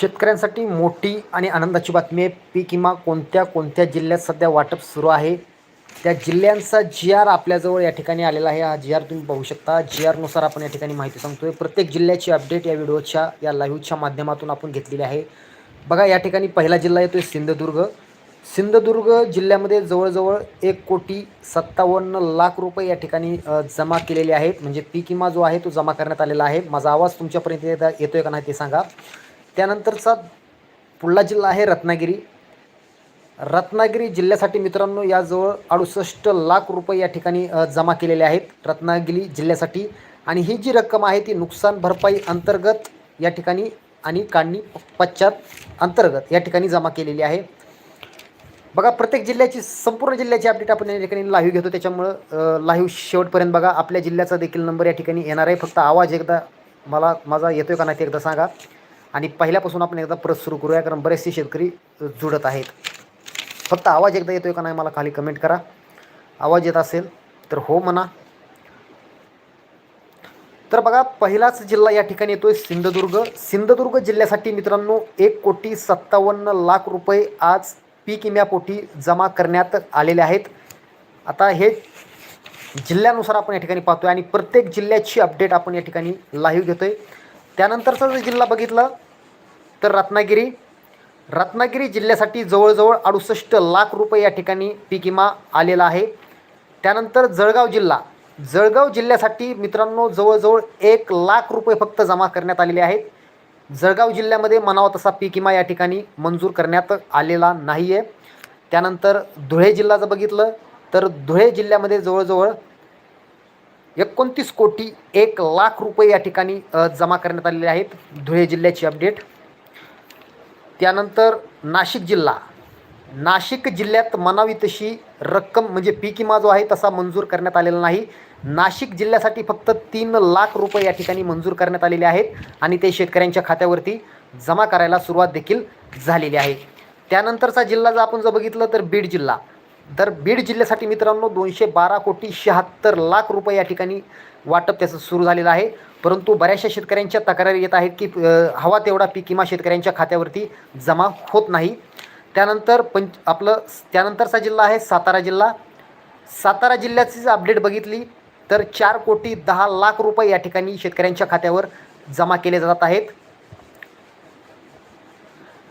शेतकऱ्यांसाठी मोठी आणि आनंदाची बातमी आहे. पीक विमा कोणत्या कोणत्या जिल्ह्यात सध्या वाटप सुरू आहे? त्या जिल्ह्यांचा जी आर आपल्याजवळ या ठिकाणी आलेला आहे. हा जी आर तुम्ही पाहू शकता. जी आरनुसार आपण या ठिकाणी माहिती सांगतोय. प्रत्येक जिल्ह्याची अपडेट या व्हिडिओच्या या लाईव्हच्या माध्यमातून आपण घेतलेली आहे. बघा या ठिकाणी पहिला जिल्हा येतोय सिंधुदुर्ग. सिंधुदुर्ग जिल्ह्यामध्ये जवळजवळ एक कोटी सत्तावन्न लाख रुपये या ठिकाणी जमा केलेले आहेत. म्हणजे पीक विमा जो आहे तो जमा करण्यात आलेला आहे. माझा आवाज तुमच्यापर्यंत येतो येतोय का नाही ते सांगा. त्यानंतरचा पुढला जिल्हा आहे रत्नागिरी. रत्नागिरी जिल्ह्यासाठी मित्रांनो याजवळ अडुसष्ट लाख रुपये या ठिकाणी जमा केलेले आहेत रत्नागिरी जिल्ह्यासाठी. आणि ही जी रक्कम आहे ती नुकसान भरपाई अंतर्गत या ठिकाणी आणि काढणी पश्चात अंतर्गत या ठिकाणी जमा केलेली आहे. बघा प्रत्येक जिल्ह्याची संपूर्ण जिल्ह्याची अपडेट आपण या ठिकाणी लाईव्ह घेतो. त्याच्यामुळं लाईव्ह शेवटपर्यंत बघा आपल्या जिल्ह्याचा देखील नंबर या ठिकाणी येणार आहे. फक्त आवाज एकदा मला माझा येतोय का नाही ते एकदा सांगा. आणि पहिल्यापासून आपण एकदा परत सुरू करूया कारण बरेचसे शेतकरी जुडत जुळत आहेत. फक्त आवाज एकदा येतोय का नाही मला खाली कमेंट करा. आवाज येत असेल तर हो म्हणा. तर बघा पहिलाच जिल्हा या ठिकाणी येतोय सिंधुदुर्ग. सिंधुदुर्ग जिल्ह्यासाठी मित्रांनो एक कोटी सत्तावन्न लाख रुपये आज पीक विम्यापोटी जमा करण्यात आलेले आहेत. आता हे जिल्ह्यानुसार आपण या ठिकाणी पाहतोय आणि प्रत्येक जिल्ह्याची अपडेट आपण या ठिकाणी लाईव्ह घेतोय. त्यानंतरचा जर जिल्हा बघितला तर रत्नागिरी. रत्नागिरी जिल्ह्यासाठी जवळजवळ अडुसष्ट लाख रुपये या ठिकाणी पीक विमा आलेला आहे. त्यानंतर जळगाव जिल्हा. जळगाव जिल्ह्यासाठी मित्रांनो जवळजवळ एक लाख रुपये फक्त जमा करण्यात आलेले आहेत. जळगाव जिल्ह्यामध्ये म्हणावा तसा पीक विमा या ठिकाणी मंजूर करण्यात आलेला नाही आहे त्यानंतर धुळे जिल्हा जर बघितलं तर धुळे जिल्ह्यामध्ये जवळजवळ एकोणतीस कोटी एक लाख रुपये या ठिकाणी जमा करण्यात आलेले आहेत. धुळे जिल्ह्याची अपडेट. त्यानंतर नाशिक जिल्हा. नाशिक जिल्ह्यात म्हणावी तशी रक्कम म्हणजे पीक विमा जो आहे तसा मंजूर करण्यात आलेला नाही. नाशिक जिल्ह्यासाठी फक्त तीन लाख रुपये या ठिकाणी मंजूर करण्यात आलेले आहेत आणि ते शेतकऱ्यांच्या खात्यावरती जमा करायला सुरुवात देखील झालेली आहे. त्यानंतरचा जिल्हा जर आपण जर बघितलं तर बीड जिल्हा. तर बीड जिल्ह्यासाठी मित्रांनो दोनशे बारा कोटी शहात्तर लाख रुपये या ठिकाणी वाटप त्याचं सुरू झालेलं आहे. परंतु बऱ्याचशा शेतकऱ्यांच्या तक्रारी येत आहेत की हवा तेवढा पीक किंवा शेतकऱ्यांच्या खात्यावरती जमा होत नाही. त्यानंतर पंच आपलं त्यानंतरचा जिल्हा आहे सातारा जिल्हा. सातारा जिल्ह्याची जर अपडेट बघितली तर चार कोटी दहा लाख रुपये या ठिकाणी शेतकऱ्यांच्या खात्यावर जमा केले जात आहेत.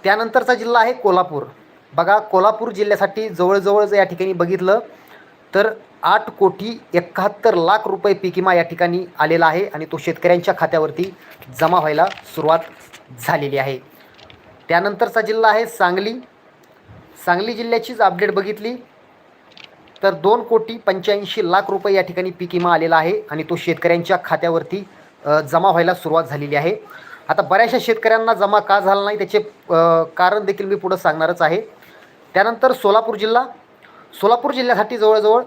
त्यानंतरचा जिल्हा आहे कोल्हापूर. बघा कोल्हापूर जिल्ह्यासाठी जवळजवळ जर या ठिकाणी बघितलं तर आठ कोटी एकाहत्तर लाख रुपये पीक विमा या ठिकाणी आलेला आहे आणि तो शेतकऱ्यांच्या खात्यावरती जमा व्हायला सुरुवात झालेली आहे. त्यानंतरचा जिल्हा आहे सांगली. सांगली जिल्ह्याचीच अपडेट बघितली तर दोन कोटी पंच्याऐंशी लाख रुपये या ठिकाणी पीक विमा आलेला आहे आणि तो शेतकऱ्यांच्या खात्यावरती जमा व्हायला सुरुवात झालेली आहे. आता बऱ्याचशा शेतकऱ्यांना जमा का झाला नाही त्याचे कारण देखील मी पुढं सांगणारच आहे. त्यानंतर सोलापूर जिल्हा. सोलापूर जिल्ह्यासाठी जवळजवळ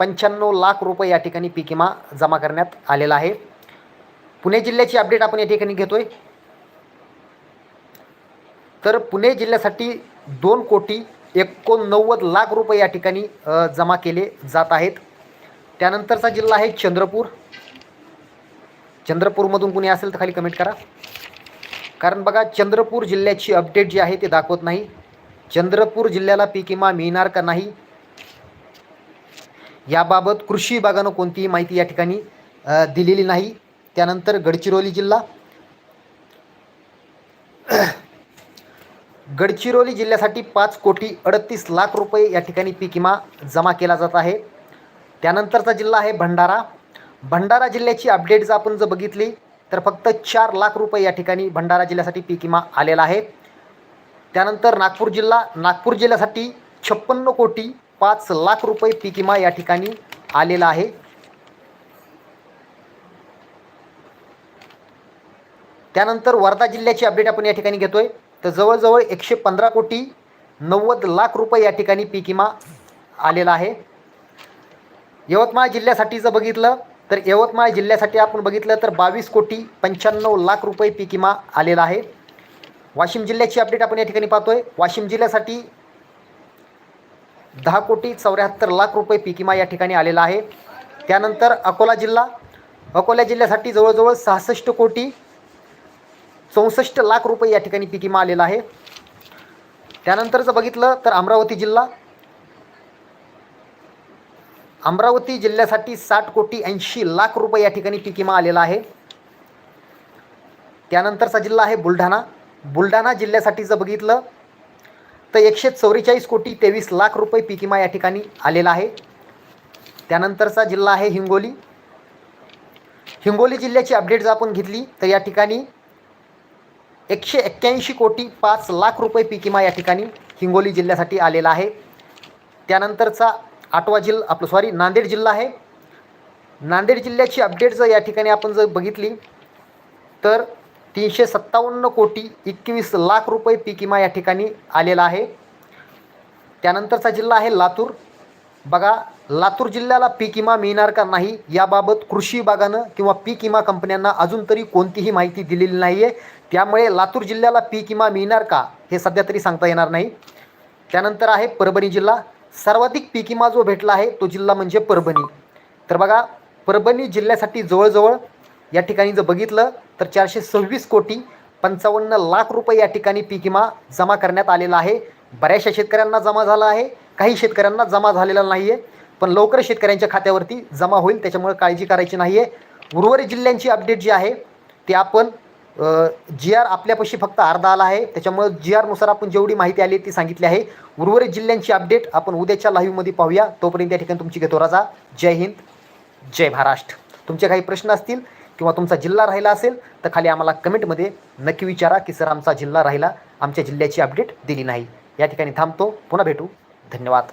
पंच्याण्णव लाख रुपये या ठिकाणी पीक विमा जमा करण्यात आलेला आहे. पुणे जिल्ह्याची अपडेट आपण या ठिकाणी घेतोय. तर पुणे जिल्ह्यासाठी दोन कोटी एकोणनव्वद लाख रुपये या ठिकाणी जमा केले जात आहेत. त्यानंतरचा जिल्हा आहे चंद्रपूर. चंद्रपूरमधून कुणी असेल तर खाली कमेंट करा. कारण बघा चंद्रपूर जिल्ह्याची अपडेट जी आहे ते दाखवत नाही. चंद्रपूर जिल्ह्याला पीक विमा मिळणार का नाही? याबाबत कृषी विभागानं कोणतीही माहिती या ठिकाणी दिलेली नाही. त्यानंतर गडचिरोली जिल्हा. गडचिरोली जिल्ह्यासाठी पाच कोटी अडतीस लाख रुपये या ठिकाणी पीक विमा जमा केला जात आहे. त्यानंतरचा जिल्हा आहे भंडारा. भंडारा जिल्ह्याची अपडेट जर आपण जर बघितली तर फक्त चार लाख रुपये या ठिकाणी भंडारा जिल्ह्यासाठी पीक विमा आलेला आहे. त्यानंतर नागपूर जिल्हा नागपूर जिल्ह्यासाठी छप्पन्न कोटी पाच लाख रुपये पीक विमा या ठिकाणी आलेला आहे. त्यानंतर वर्धा जिल्ह्याची अपडेट आपण या ठिकाणी घेतोय. तर जवळजवळ एकशे पंधरा कोटी नव्वद लाख रुपये या ठिकाणी पीक विमा आलेला आहे. यवतमाळ जिल्ह्यासाठी जर बघितलं तर यवतमाळ जिल्ह्यासाठी आपण बघितलं तर बावीस कोटी पंच्याण्णव लाख रुपये पीक विमा आलेला आहे. वाशिम जिल्ह्याची अपडेट आपण या ठिकाणी पाहतोय. वाशिम जिल्ह्यासाठी दहा कोटी चौऱ्याहत्तर लाख रुपये पीक विमा या ठिकाणी आलेला आहे. त्यानंतर अकोला जिल्हा. अकोला जिल्ह्यासाठी जवळजवळ सहासष्ट कोटी चौसष्ट लाख रुपये या ठिकाणी पीक विमा आलेला आहे. त्यानंतर जर बघितलं तर अमरावती जिल्हा. अमरावती जिल्ह्यासाठी साठ कोटी ऐंशी लाख रुपये या ठिकाणी पीक विमा आलेला आहे. त्यानंतरचा जिल्हा आहे बुलढाणा. बुलढाणा जिल्ह्यासाठी जर बघितलं तर एकशे चौवेचाळीस कोटी तेवीस लाख रुपये पीक विमा या ठिकाणी आलेला आहे. त्यानंतरचा जिल्हा आहे हिंगोली. हिंगोली जिल्ह्याची अपडेट जर आपण घेतली तर या ठिकाणी एकशे एक्क्याऐंशी कोटी पाच लाख रुपये पीक विमा या ठिकाणी हिंगोली जिल्ह्यासाठी आलेला आहे. त्यानंतरचा आठवा जिल्हा आपलं सॉरी नांदेड जिल्हा आहे. नांदेड जिल्ह्याची अपडेट जर या ठिकाणी आपण जर बघितली तर तीनशे सत्तावन्न कोटी एकवीस लाख रुपये पीक विमा या ठिकाणी आलेला आहे. त्यानंतरचा जिल्हा आहे लातूर. बघा लातूर जिल्ह्याला पीक विमा मिळणार का नाही याबाबत कृषी विभागानं किंवा पीक विमा कंपन्यांना अजून तरी कोणतीही माहिती दिलेली नाही आहे त्यामुळे लातूर जिल्ह्याला पीक विमा मिळणार का हे सध्या तरी सांगता येणार नाही. त्यानंतर आहे परभणी जिल्हा. सर्वाधिक पीक विमा जो भेटला आहे तो जिल्हा म्हणजे परभणी. तर बघा परभणी जिल्ह्यासाठी जवळजवळ या ठिकाणी जर बघितलं तर चारशे सव्वीस कोटी पंचावन्न लाख रुपये या ठिकाणी पीक विमा जमा करण्यात आलेला आहे. बऱ्याचशा शेतकऱ्यांना जमा झाला आहे. काही शेतकऱ्यांना जमा झालेला नाही आहे पण लवकर शेतकऱ्यांच्या खात्यावरती जमा होईल त्याच्यामुळे काळजी करायची नाही आहे उर्वरित जिल्ह्यांची अपडेट जी आहे ते आपण जी आर आपल्यापाशी फक्त अर्धा आला आहे. त्याच्यामुळे जी आरनुसार आपण जेवढी माहिती आली ती सांगितली आहे. उर्वरित जिल्ह्यांची अपडेट आपण उद्याच्या लाईव्हमध्ये पाहूया. तोपर्यंत या ठिकाणी तुमची घेतो राजा. जय हिंद. जय महाराष्ट्र. तुमचे काही प्रश्न असतील किंवा तुमचा जिल्हा राहिला असेल तर खाली आम्हाला कमेंटमध्ये नक्की विचारा की सर आमचा जिल्हा राहिला. आमच्या जिल्ह्याची अपडेट दिली नाही. या ठिकाणी थांबतो. पुन्हा भेटू. धन्यवाद.